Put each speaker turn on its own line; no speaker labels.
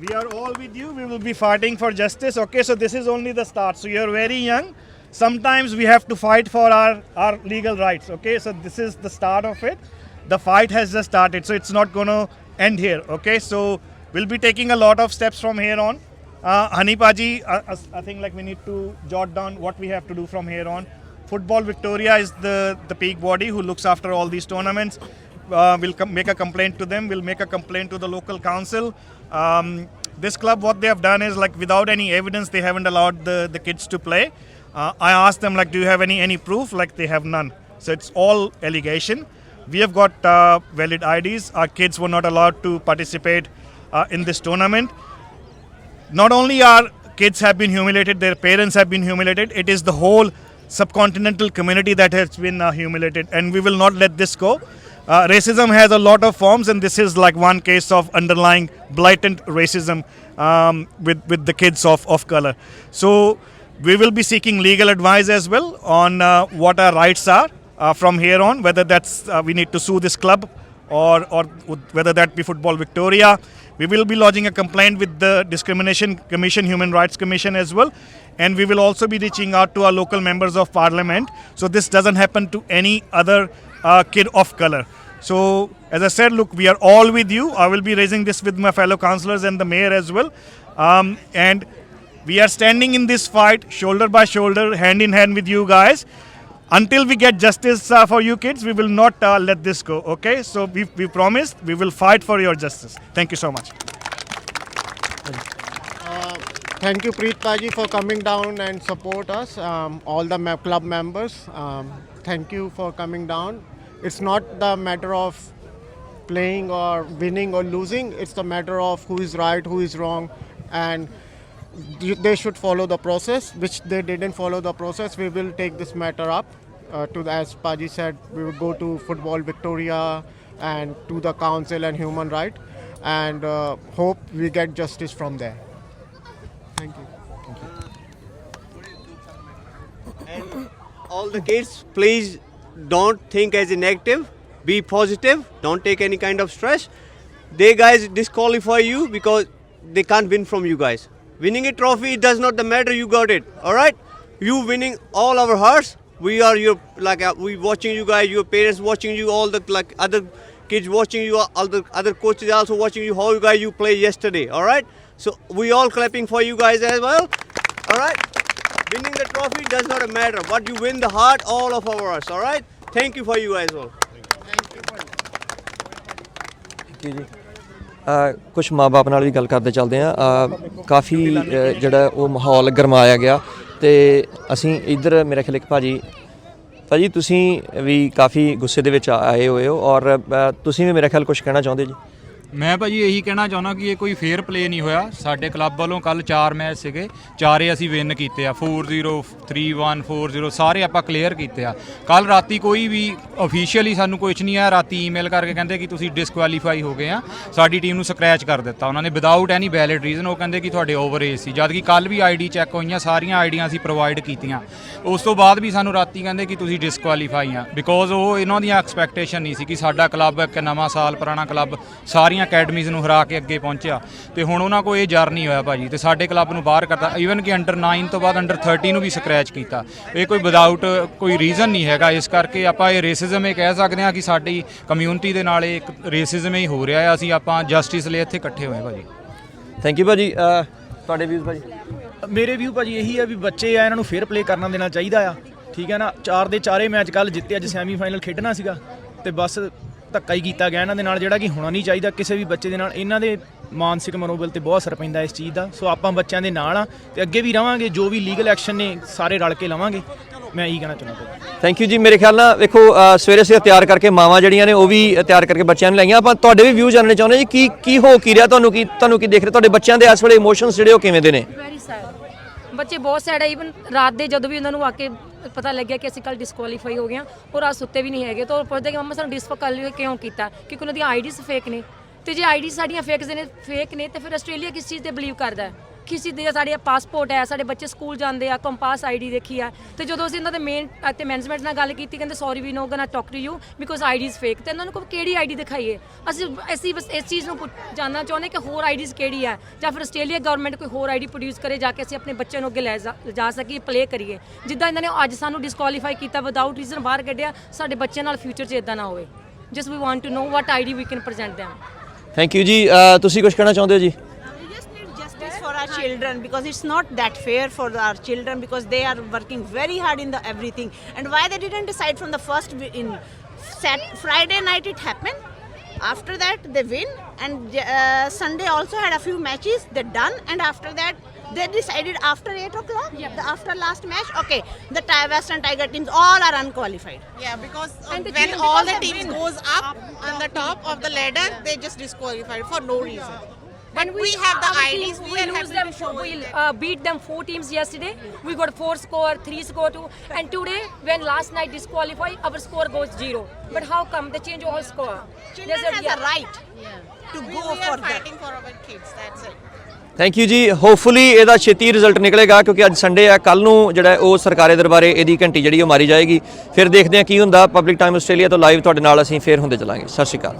We are all with you. We will be fighting for justice. Okay, so this is only the start. So you're very young. Sometimes we have to fight for our, our legal rights. Okay, so this is the start of it. The fight has just started, so it's not going to end here. Okay, so we'll be taking a lot of steps from here on. Uh, Hanipaji, uh, uh, I think like we need to jot down what we have to do from here on. Football Victoria is the, the peak body who looks after all these tournaments. Uh, we'll com- make a complaint to them. We'll make a complaint to the local council. Um, this club, what they have done is like without any evidence, they haven't allowed the, the kids to play. Uh, I asked them like, do you have any any proof? Like they have none. So it's all allegation. We have got uh, valid IDs. Our kids were not allowed to participate uh, in this tournament not only our kids have been humiliated, their parents have been humiliated, it is the whole subcontinental community that has been uh, humiliated, and we will not let this go. Uh, racism has a lot of forms, and this is like one case of underlying blatant racism um, with, with the kids of, of color. So, we will be seeking legal advice as well on uh, what our rights are uh, from here on, whether that's uh, we need to sue this club or, or whether that be Football Victoria. We will be lodging a complaint with the Discrimination Commission, Human Rights Commission as well. And we will also be reaching out to our local members of parliament. So this doesn't happen to any other uh, kid of color. So, as I said, look, we are all with you. I will be raising this with my fellow councillors and the mayor as well. Um, and we are standing in this fight shoulder by shoulder, hand in hand with you guys. Until we get justice uh, for you kids, we will not uh, let this go. Okay? So we, we promised we will fight for your justice. Thank you so much.
Thank you, Preet Paji, for coming down and support us. Um, all the club members, um, thank you for coming down. It's not the matter of playing or winning or losing. It's the matter of who is right, who is wrong, and they should follow the process. Which they didn't follow the process. We will take this matter up. Uh, to the, as Paji said, we will go to Football Victoria and to the council and human right, and uh, hope we get justice from there. Thank you.
And all the kids please don't think as a negative. Be positive. Don't take any kind of stress. They guys disqualify you because they can't win from you guys. Winning a trophy does not the matter. You got it. All right? You winning all our hearts. We are your like uh, we watching you guys your parents watching you all the like other kids watching you all the other coaches also watching you how you guys you play yesterday. All right? So we all clapping for you guys as well. All right Winning the trophy does not matter. But you win the heart, all of ours. All right. Thank you for you as well.
Thank ji ਕੁਝ ਮਾਪੇ ਨਾਲ ਵੀ ਗੱਲ ਕਰਦੇ ਚੱਲਦੇ ਆ ਕਾਫੀ ਜਿਹੜਾ ਉਹ ਮਾਹੌਲ ਗਰਮਾਇਆ ਗਿਆ ਤੇ ਅਸੀਂ ਇੱਧਰ ਮੇਰੇ ਖਿਆਲ ਇੱਕ ਭਾਜੀ ਭਾਜੀ ਤੁਸੀਂ ਵੀ ਕਾਫੀ ਗੁੱਸੇ ਦੇ ਵਿੱਚ ਆਏ ਹੋਏ ਹੋ ਔਰ ਤੁਸੀਂ ਵੀ ਮੇਰੇ ਖਿਆਲ ਕੁਝ ਕਹਿਣਾ ਚਾਹੁੰਦੇ ਜੀ
ਮੈਂ ਭਾਜੀ ਇਹੀ ਕਹਿਣਾ ਚਾਹੁੰਦਾ ਕਿ ਇਹ ਕੋਈ ਫੇਅਰ ਪਲੇ ਨਹੀਂ ਹੋਇਆ। ਸਾਡੇ ਕਲੱਬ ਵੱਲੋਂ ਕੱਲ 4 ਮੈਚ ਸੀਗੇ। ਚਾਰੇ ਅਸੀਂ ਵਿਨ ਕੀਤੇ ਆ। 4-0 3-1 4-0 ਸਾਰੇ ਆਪਾਂ ਕਲੀਅਰ ਕੀਤੇ ਆ। ਕੱਲ ਰਾਤੀ ਕੋਈ ਵੀ ਅਫੀਸ਼ੀਅਲੀ ਸਾਨੂੰ ਕੁਝ ਨਹੀਂ ਆ ਰਾਤੀ ਈਮੇਲ ਕਰਕੇ ਕਹਿੰਦੇ ਕਿ ਤੁਸੀਂ ਡਿਸਕੁਆਲੀਫਾਈ ਹੋ ਗਏ ਆ। ਸਾਡੀ ਟੀਮ ਨੂੰ ਸਕ੍ਰੈਚ ਕਰ ਦਿੱਤਾ। ਉਹਨਾਂ ਨੇ ਵਿਦਆਊਟ ਐਨੀ ਵੈਲਿਡ ਰੀਜ਼ਨ ਉਹ ਕਹਿੰਦੇ ਕਿ ਤੁਹਾਡੇ ਓਵਰ ਏਜ ਸੀ। ਜਦ ਕਿ ਕੱਲ ਵੀ ਆਈਡੀ ਚੈੱਕ ਹੋਈਆਂ, ਸਾਰੀਆਂ ਆਈਡੀਆਂ ਅਸੀਂ ਪ੍ਰੋਵਾਈਡ ਕੀਤੀਆਂ। ਉਸ ਤੋਂ ਬਾਅਦ ਵੀ ਸਾਨੂੰ ਰਾਤੀ ਕਹਿੰਦੇ ਕਿ ਤੁਸੀਂ ਡਿਸਕੁਆਲੀਫਾਈ ਆ। ਬਿਕੋਜ਼ ਉਹ ਇਹਨਾਂ ਦੀਆਂ ਐਕਸਪੈਕਟੇਸ਼ਨ ਨਹੀਂ ਸੀ ਕਿ ਸਾਡਾ ਕਲੱਬ ਇੱਕ ਨਵਾਂ ਸਾਲ, ਪੁਰਾਣਾ ਕਲੱਬ ਸਾਰੀਆਂ ਅਕੈਡਮੀਜ਼ ਨੂੰ ਹਰਾ ਕੇ ਅੱਗੇ ਪਹੁੰਚਿਆ ਤੇ ਹੁਣ ਉਹਨਾਂ ਕੋਲ ਇਹ ਜਰ ਨਹੀਂ ਹੋਇਆ ਭਾਜੀ ਤੇ ਸਾਡੇ ਕਲੱਬ ਨੂੰ ਬਾਹਰ ਕਰਤਾ ਈਵਨ ਕਿ ਅੰਡਰ 9 ਤੋਂ ਬਾਅਦ ਅੰਡਰ 30 ਨੂੰ ਵੀ ਸਕ੍ਰੈਚ ਕੀਤਾ। ਇਹ ਕੋਈ ਵਿਦਆਊਟ ਕੋਈ ਰੀਜ਼ਨ ਨਹੀਂ ਹੈਗਾ ਇਸ ਕਰਕੇ ਆਪਾਂ ਇਹ ਰੇਸਿਜ਼ਮ ਇਹ ਕਹਿ ਸਕਦੇ ਹਾਂ ਕਿ ਸਾਡੀ ਕਮਿਊਨਿਟੀ ਦੇ ਨਾਲ ਇਹ ਇੱਕ ਰੇਸਿਜ਼ਮ ਹੀ ਹੋ ਰਿਹਾ ਹੈ ਅਸੀਂ ਆਪਾਂ ਜਸਟਿਸ ਲਈ ਇੱਥੇ ਇਕੱਠੇ ਹੋਏ ਭਾਜੀ।
ਥੈਂਕ ਯੂ ਭਾਜੀ। ਤੁਹਾਡੇ ਵੀਜ਼ ਭਾਜੀ?
ਮੇਰੇ ਵਿਊ ਭਾਜੀ ਇਹੀ ਆ ਵੀ ਬੱਚੇ ਆ ਇਹਨਾਂ ਨੂੰ ਫੇਅਰ ਪਲੇ ਕਰਨਾ ਦੇਣਾ ਚਾਹੀਦਾ ਆ। ਠੀਕ ਹੈ ਨਾ? ਚਾਰ ਦੇ ਚਾਰੇ ਮੈਚ ਕੱਲ ਜਿੱਤੇ ਅੱਜ ਸੈਮੀਫਾਈਨਲ ਖੇਡਣਾ ਸੀਗਾ ਤੇ ਬਸ ਧੱਕਾ ਹੀ ਕੀਤਾ ਗਿਆ ਇਹਨਾਂ ਦੇ ਨਾਲ ਜਿਹੜਾ ਕਿ ਹੋਣਾ ਨਹੀਂ ਚਾਹੀਦਾ ਕਿਸੇ ਵੀ ਬੱਚੇ ਦੇ ਨਾਲ। ਇਹਨਾਂ ਦੇ ਮਾਨਸਿਕ ਮਨੋਬਲ ਤੇ ਬਹੁਤ ਅਸਰ ਪੈਂਦਾ ਇਸ ਚੀਜ਼ ਦਾ। ਸੋ ਆਪਾਂ ਬੱਚਿਆਂ ਦੇ ਨਾਲ ਆ ਤੇ ਅੱਗੇ ਵੀ ਰਵਾਂਗੇ ਜੋ ਵੀ ਲੀਗਲ ਐਕਸ਼ਨ ਨੇ ਸਾਰੇ ਰਲ ਕੇ ਲਵਾਂਗੇ। ਮੈਂ ਇਹੀ ਕਹਿਣਾ ਚਾਹੁੰਦਾ
ਥੈਂਕ ਯੂ ਜੀ। ਮੇਰੇ ਖਿਆਲ ਨਾਲ ਵੇਖੋ ਸਵੇਰੇ ਸਵੇਰੇ ਤਿਆਰ ਕਰਕੇ ਮਾਵਾਂ ਜਿਹੜੀਆਂ ਨੇ ਉਹ ਵੀ ਤਿਆਰ ਕਰਕੇ ਬੱਚਿਆਂ ਨੂੰ ਲਾਈਆਂ। ਆਪਾਂ ਤੁਹਾਡੇ ਵੀ ਵਿਊ ਜਾਣਨੇ ਚਾਹੁੰਦੇ ਜੀ ਕੀ ਕੀ ਹੋ ਕੀ ਰਿਹਾ ਤੁਹਾਨੂੰ? ਕੀ ਤੁਹਾਨੂੰ ਕੀ ਦੇਖ ਰਹੇ? ਤੁਹਾਡੇ ਬੱਚਿਆਂ ਦੇ ਇਸ ਵੇਲੇ ਇਮੋਸ਼ਨਸ ਜਿਹੜੇ ਉਹ ਕਿਵੇਂ ਦੇ ਨੇ?
ਵੈਰੀ ਸੈਡ ਬੱਚੇ ਬਹੁਤ ਸੈਡ ਹੈ ਇਵਨ ਰਾਤ ਦੇ ਜਦੋਂ ਵੀ ਉਹਨਾਂ ਨੂੰ ਆ ਕੇ ਪਤਾ ਲੱਗਿਆ ਕਿ ਅਸੀਂ ਕੱਲ ਡਿਸਕੁਆਲੀਫਾਈ ਹੋ ਗਏ ਹਾਂ, ਉਹ ਰਾਤ ਸੁੱਤੇ ਵੀ ਨਹੀਂ ਹੈਗੇ, ਤਾਂ ਉਹ ਪੁੱਛਦੇ ਕਿ ਮੰਮਾ ਸਾਨੂੰ ਡਿਸਕੁਆਲੀਫਾਈ ਕਿਉਂ ਕੀਤਾ? ਕਿਉਂਕਿ ਉਹਨਾਂ ਦੀਆਂ ਆਈਡੀਜ਼ ਫੇਕ ਨੇ। ਤੇ ਜੇ ਆਈਡੀ ਸਾਡੀਆਂ ਫੇਕ ਨੇ ਫੇਕ ਨੇ, ਤੇ ਫਿਰ ਆਸਟ੍ਰੇਲੀਆ ਕਿਸ ਚੀਜ਼ ਤੇ ਬਲੀਵ ਕਰਦਾ ਹੈ? ਕਿਸੇ ਦੇ ਸਾਡੇ ਪਾਸਪੋਰਟ ਹੈ, ਸਾਡੇ ਬੱਚੇ ਸਕੂਲ ਜਾਂਦੇ ਆ ਕੰਪਾਸ ਆਈਡੀ ਦੇਖੀ ਆ। ਤੇ ਜਦੋਂ ਅਸੀਂ ਇਹਨਾਂ ਦੇ ਮੇਨ ਅਤੇ ਮੈਨੇਜਮੈਂਟ ਨਾਲ ਗੱਲ ਕੀਤੀ, ਕਹਿੰਦੇ sorry we no gonna talk to you because ID is fake ਤੇ ਇਹਨਾਂ ਨੂੰ ਕੋਈ ਕਿਹੜੀ ਆਈਡੀ ਦਿਖਾਈਏ? ਅਸੀਂ ਅਸੀਂ ਬਸ ਇਸ ਚੀਜ਼ ਨੂੰ ਪੁੱਛ- ਜਾਣਨਾ ਚਾਹੁੰਦੇ ਕਿ ਹੋਰ ਆਈਡੀਜ਼ ਕਿਹੜੀ ਹੈ ਜਾਂ ਫਿਰ ਆਸਟ੍ਰੇਲੀਆ ਗਵਰਨਮੈਂਟ ਕੋਈ ਹੋਰ ਆਈਡੀ ਪ੍ਰੋਡਿਊਸ ਕਰੇ, ਜਾ ਕੇ ਅਸੀਂ ਆਪਣੇ ਬੱਚਿਆਂ ਨੂੰ ਅੱਗੇ ਲੈ ਜਾ ਸਕੀਏ ਪਲੇ ਕਰੀਏ। ਜਿੱਦਾਂ ਇਹਨਾਂ ਨੇ ਅੱਜ ਸਾਨੂੰ ਡਿਸਕੁਆਲੀਫਾਈ ਕੀਤਾ ਵਿਦਆਊਟ ਰੀਜ਼ਨ ਬਾਹਰ ਕੱਢਿਆ, ਸਾਡੇ ਬੱਚਿਆਂ ਨਾਲ ਫਿਊਚਰ 'ਚ ਇਦਾਂ ਨਾ ਹੋਵੇ। Just we want to know what ID we can present them
thank you ji. ਤੁਸੀਂ ਕੁਝ ਕਹਿਣਾ ਚਾਹੁੰਦੇ ਹੋ ਜੀ?
Children because it's not that fair for our children because they are working very hard in the everything. And why they didn't decide from the first in Sat Friday night it happened. After that they win and uh, Sunday also had a few matches. They're done and after that they decided after eight o'clock. The, after last match, okay, the Western Tiger teams all are unqualified.
Yeah, because uh,
And
when all
because
the teams goes up on the top of the ladder, they just disqualified for no reason. But
And
we, have the IDs.
team,
We are
lose
happy
them.
to show
we
that.
uh, beat them four teams yesterday. We got four score, three score two, and today when last night disqualify, our score goes zero. But how come they change all score?
Children
There's a-
has
yeah.
a right to
We,
go
we are
for that.
fighting for our kids. That's it.
Thank you ji hopefully ਇਹਦਾ ਛੇਤੀ result ਨਿਕਲੇਗਾ ਕਿਉਂਕਿ ਅੱਜ Sunday ਆ ਕੱਲ ਨੂੰ ਜਿਹੜਾ ਉਹ ਸਰਕਾਰੀ ਦਰਬਾਰੇ ਇਹਦੀ ਘੰਟੀ ਜਿਹੜੀ ਉਹ ਮਾਰੀ ਜਾਏਗੀ ਫਿਰ ਦੇਖਦੇ ਹਾਂ ਕੀ ਹੁੰਦਾ ਪਬਲਿਕ ਟਾਈਮ ਆਸਟ੍ਰੇਲੀਆ ਤੋਂ ਲਾਈਵ ਤੁਹਾਡੇ ਨਾਲ ਅਸੀਂ ਫੇਰ ਹੁੰਦੇ ਚੱਲਾਂਗੇ ਸਤਿ ਸ਼੍ਰੀ ਅਕਾਲ